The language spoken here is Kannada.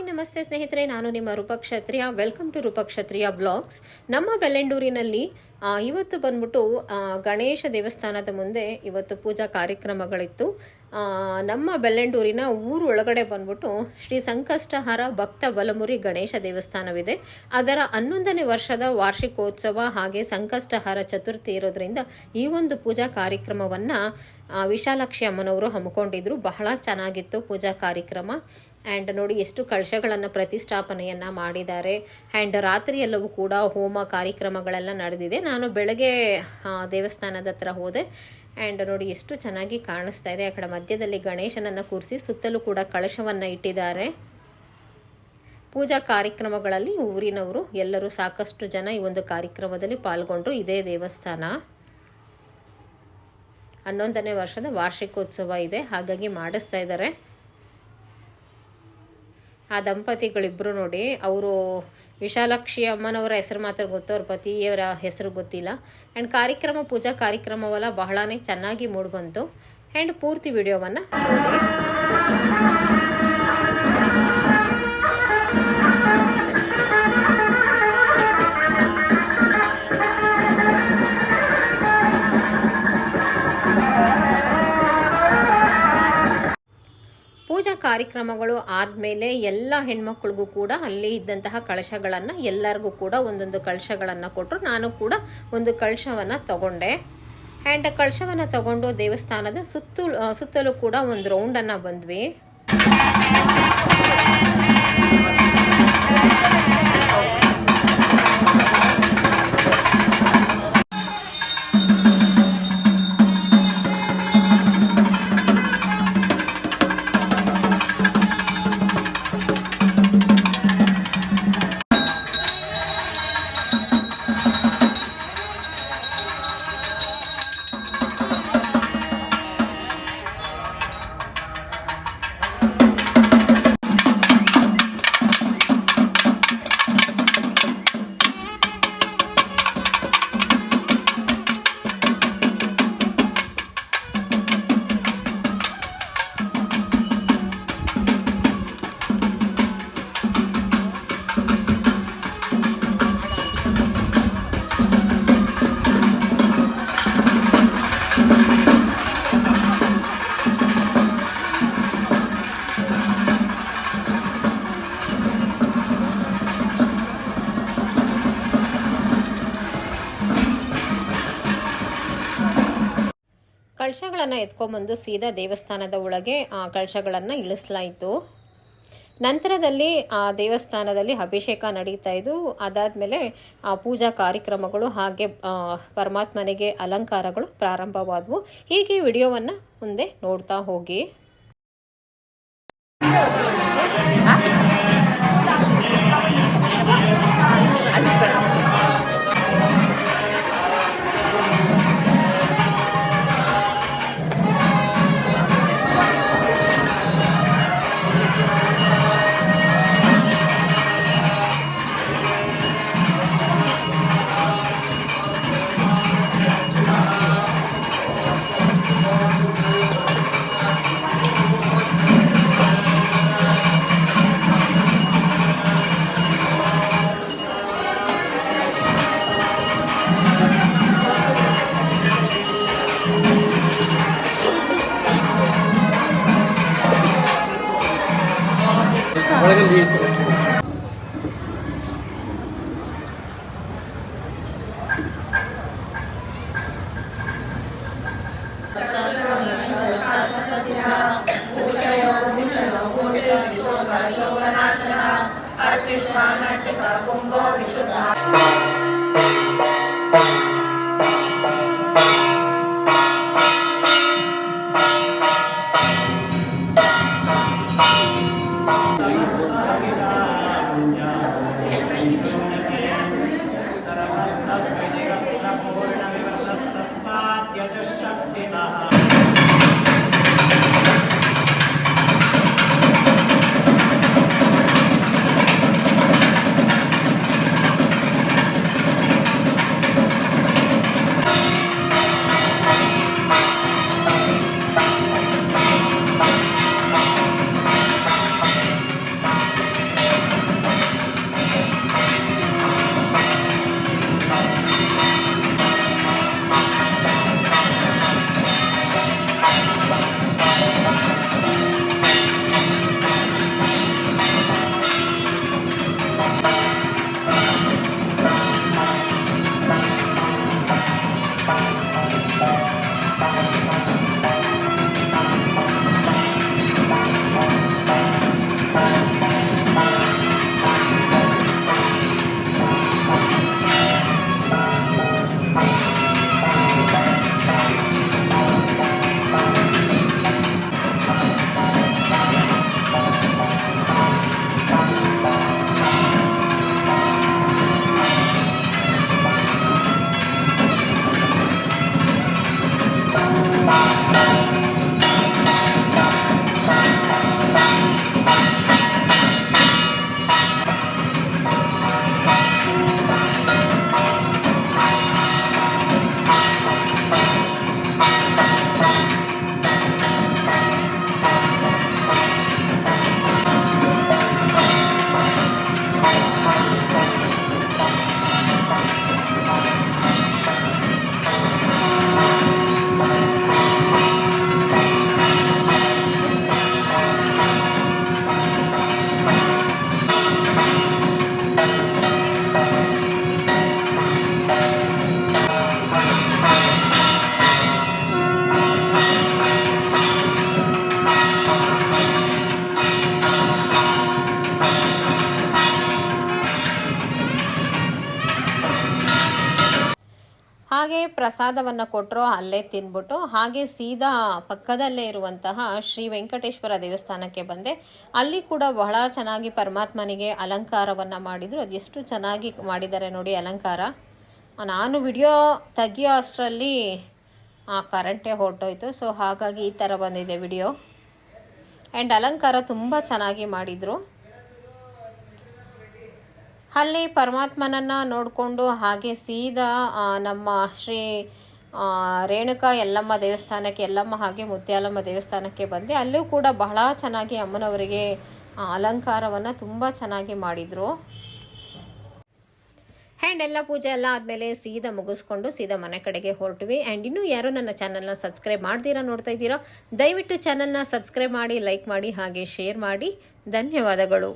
ಹಾಯ್ ನಮಸ್ತೆ ಸ್ನೇಹಿತರೆ. ನಾನು ನಿಮ್ಮ Roopakshatriya. Welcome to Roopakshatriya blogs. ನಮ್ಮ ಬೆಳ್ಳೆಂಡೂರಿನಲ್ಲಿ ಆ, ಇವತ್ತು ಬಂದ್ಬಿಟ್ಟು ಗಣೇಶ ದೇವಸ್ಥಾನದ ಮುಂದೆ ಇವತ್ತು ಪೂಜಾ ಕಾರ್ಯಕ್ರಮಗಳಿತ್ತು. ನಮ್ಮ ಬೆಳ್ಳೆಂಡೂರಿನ ಊರು ಒಳಗಡೆ ಬಂದ್ಬಿಟ್ಟು ಶ್ರೀ ಸಂಕಷ್ಟಹಾರ ಭಕ್ತ ಬಲಮುರಿ ಗಣೇಶ ದೇವಸ್ಥಾನವಿದೆ. ಅದರ ಹನ್ನೊಂದನೇ ವರ್ಷದ ವಾರ್ಷಿಕೋತ್ಸವ ಹಾಗೆ ಸಂಕಷ್ಟಹಾರ ಚತುರ್ಥಿ ಇರೋದ್ರಿಂದ ಈ ಒಂದು ಪೂಜಾ ಕಾರ್ಯಕ್ರಮವನ್ನು ವಿಶಾಲಾಕ್ಷಿ ಅಮ್ಮನವರು ಹಮ್ಮಿಕೊಂಡಿದ್ರು. ಬಹಳ ಚೆನ್ನಾಗಿತ್ತು ಪೂಜಾ ಕಾರ್ಯಕ್ರಮ. ಆ್ಯಂಡ್ ನೋಡಿ ಎಷ್ಟು ಕಳಶಗಳನ್ನು ಪ್ರತಿಷ್ಠಾಪನೆಯನ್ನು ಮಾಡಿದ್ದಾರೆ. ಆ್ಯಂಡ್ ರಾತ್ರಿ ಎಲ್ಲವೂ ಕೂಡ ಹೋಮ ಕಾರ್ಯಕ್ರಮಗಳೆಲ್ಲ ನಡೆದಿದೆ. ನಾನು ಬೆಳಗ್ಗೆ ದೇವಸ್ಥಾನದ ಹತ್ರ ಹೋದೆ. ಆ್ಯಂಡ್ ನೋಡಿ, ಎಷ್ಟು ಚೆನ್ನಾಗಿ ಕಾಣಿಸ್ತಾ ಇದೆ. ಆ ಕಡೆ ಮಧ್ಯದಲ್ಲಿ ಗಣೇಶನನ್ನು ಕೂರಿಸಿ ಸುತ್ತಲೂ ಕೂಡ ಕಳಶವನ್ನು ಇಟ್ಟಿದ್ದಾರೆ. ಪೂಜಾ ಕಾರ್ಯಕ್ರಮಗಳಲ್ಲಿ ಊರಿನವರು ಎಲ್ಲರೂ ಸಾಕಷ್ಟು ಜನ ಈ ಒಂದು ಕಾರ್ಯಕ್ರಮದಲ್ಲಿ ಪಾಲ್ಗೊಂಡ್ರು. ಇದೇ ದೇವಸ್ಥಾನ. ಹನ್ನೊಂದನೇ ವರ್ಷದ ವಾರ್ಷಿಕೋತ್ಸವ ಇದೆ. ಹಾಗಾಗಿ ಮಾಡಿಸ್ತಾ ಇದ್ದಾರೆ. ಆ ದಂಪತಿಗಳಿಬ್ಬರು ನೋಡಿ, ಅವರು ವಿಶಾಲಾಕ್ಷಿ ಅಮ್ಮನವರ ಹೆಸರು ಮಾತ್ರ ಗೊತ್ತು, ಅವ್ರ ಪತಿಯವರ ಹೆಸರು ಗೊತ್ತಿಲ್ಲ. ಆ್ಯಂಡ್ ಕಾರ್ಯಕ್ರಮ, ಪೂಜಾ ಕಾರ್ಯಕ್ರಮವೆಲ್ಲ, ಬಹಳನೇ ಚೆನ್ನಾಗಿ ಮೂಡಿಬಂತು ಆ್ಯಂಡ್ ಪೂರ್ತಿ ವಿಡಿಯೋವನ್ನು ಕಾರ್ಯಕ್ರಮಗಳು ಆದಮೇಲೆ ಎಲ್ಲ ಹೆಣ್ಮಕ್ಳಿಗೂ ಕೂಡ ಅಲ್ಲಿ ಇದ್ದಂತಹ ಕಳಶಗಳನ್ನು ಎಲ್ಲರಿಗೂ ಕೂಡ ಒಂದೊಂದು ಕಳಶಗಳನ್ನು ಕೊಟ್ಟರು ನಾನು ಕೂಡ ಒಂದು ಕಳಶವನ್ನು ತಗೊಂಡೆ. ಆ್ಯಂಡ್ ಕಳಶವನ್ನು ತಗೊಂಡು ದೇವಸ್ಥಾನದ ಸುತ್ತು ಸುತ್ತಲೂ ಕೂಡ ಒಂದು ರೌಂಡನ್ನು ಬಂದ್ವಿ. ಕಳಶಗಳನ್ನು ಎತ್ಕೊಂಬಂದು ಸೀದಾ ದೇವಸ್ಥಾನದ ಒಳಗೆ, ಆ, ಕಳಶಗಳನ್ನು ಇಳಿಸಲಾಯಿತು. ನಂತರದಲ್ಲಿ, ಆ, ದೇವಸ್ಥಾನದಲ್ಲಿ ಅಭಿಷೇಕ ನಡೀತಾ ಇದ್ದು, ಅದಾದಮೇಲೆ ಪೂಜಾ ಕಾರ್ಯಕ್ರಮಗಳು ಹಾಗೆ ಪರಮಾತ್ಮನಿಗೆ ಅಲಂಕಾರಗಳು ಪ್ರಾರಂಭವಾದವು. ಹೀಗೆ ವಿಡಿಯೋವನ್ನು ಮುಂದೆ ನೋಡ್ತಾ ಹೋಗಿ. अर्चिष्वानचिता कुम्भो विशुद्धः geleceğiz. ಒಳಗಲ್ಲಿ ಪ್ರಸಾದವನ್ನು ಕೊಟ್ಟರು ಅಲ್ಲೇ ತಿಂದ್ಬಿಟ್ಟು ಹಾಗೆ ಸೀದಾ ಪಕ್ಕದಲ್ಲೇ ಇರುವಂತಹ ಶ್ರೀ ವೆಂಕಟೇಶ್ವರ ದೇವಸ್ಥಾನಕ್ಕೆ ಬಂದೆ. ಅಲ್ಲಿ ಕೂಡ ಬಹಳ ಚೆನ್ನಾಗಿ ಪರಮಾತ್ಮನಿಗೆ ಅಲಂಕಾರವನ್ನು ಮಾಡಿದರು. ಅದೆಷ್ಟು ಚೆನ್ನಾಗಿ ಮಾಡಿದ್ದಾರೆ ನೋಡಿ ಅಲಂಕಾರ. ನಾನು ವಿಡಿಯೋ ತೆಗಿಯೋ ಅಷ್ಟರಲ್ಲಿ, ಆ, ಕರೆಂಟೇ ಹೊರಟೋಯ್ತು. ಸೊ ಹಾಗಾಗಿ ಈ ಥರ ಬಂದಿದೆ ವಿಡಿಯೋ. ಆ್ಯಂಡ್ ಅಲಂಕಾರ ತುಂಬ ಚೆನ್ನಾಗಿ ಮಾಡಿದರು. ಅಲ್ಲಿ ಪರಮಾತ್ಮನನ್ನು ನೋಡಿಕೊಂಡು ಹಾಗೆ ಸೀದಾ ನಮ್ಮ ಶ್ರೀ ರೇಣುಕಾ ಯಲ್ಲಮ್ಮ ದೇವಸ್ಥಾನಕ್ಕೆ, ಯಲ್ಲಮ್ಮ ಹಾಗೆ ಮುತ್ಯಾಲಮ್ಮ ದೇವಸ್ಥಾನಕ್ಕೆ ಬಂದೆ ಅಲ್ಲೂ ಕೂಡ ಬಹಳ ಚೆನ್ನಾಗಿ ಅಮ್ಮನವರಿಗೆ ಅಲಂಕಾರವನ್ನು ತುಂಬ ಚೆನ್ನಾಗಿ ಮಾಡಿದರು. ಆ್ಯಂಡ್ ಎಲ್ಲ ಪೂಜೆ ಎಲ್ಲ ಆದಮೇಲೆ ಸೀದಾ ಮುಗಿಸ್ಕೊಂಡು ಸೀದಾ ಮನೆ ಕಡೆಗೆ ಹೊರಟ್ವಿ. ಆ್ಯಂಡ್ ಇನ್ನೂ ಯಾರೋ ನನ್ನ ಚಾನಲ್ನ ಸಬ್ಸ್ಕ್ರೈಬ್ ಮಾಡ್ತೀರಾ ನೋಡ್ತಾ ಇದ್ದೀರೋ, ದಯವಿಟ್ಟು ಚಾನಲ್ನ ಸಬ್ಸ್ಕ್ರೈಬ್ ಮಾಡಿ, ಲೈಕ್ ಮಾಡಿ, ಹಾಗೆ ಶೇರ್ ಮಾಡಿ. ಧನ್ಯವಾದಗಳು.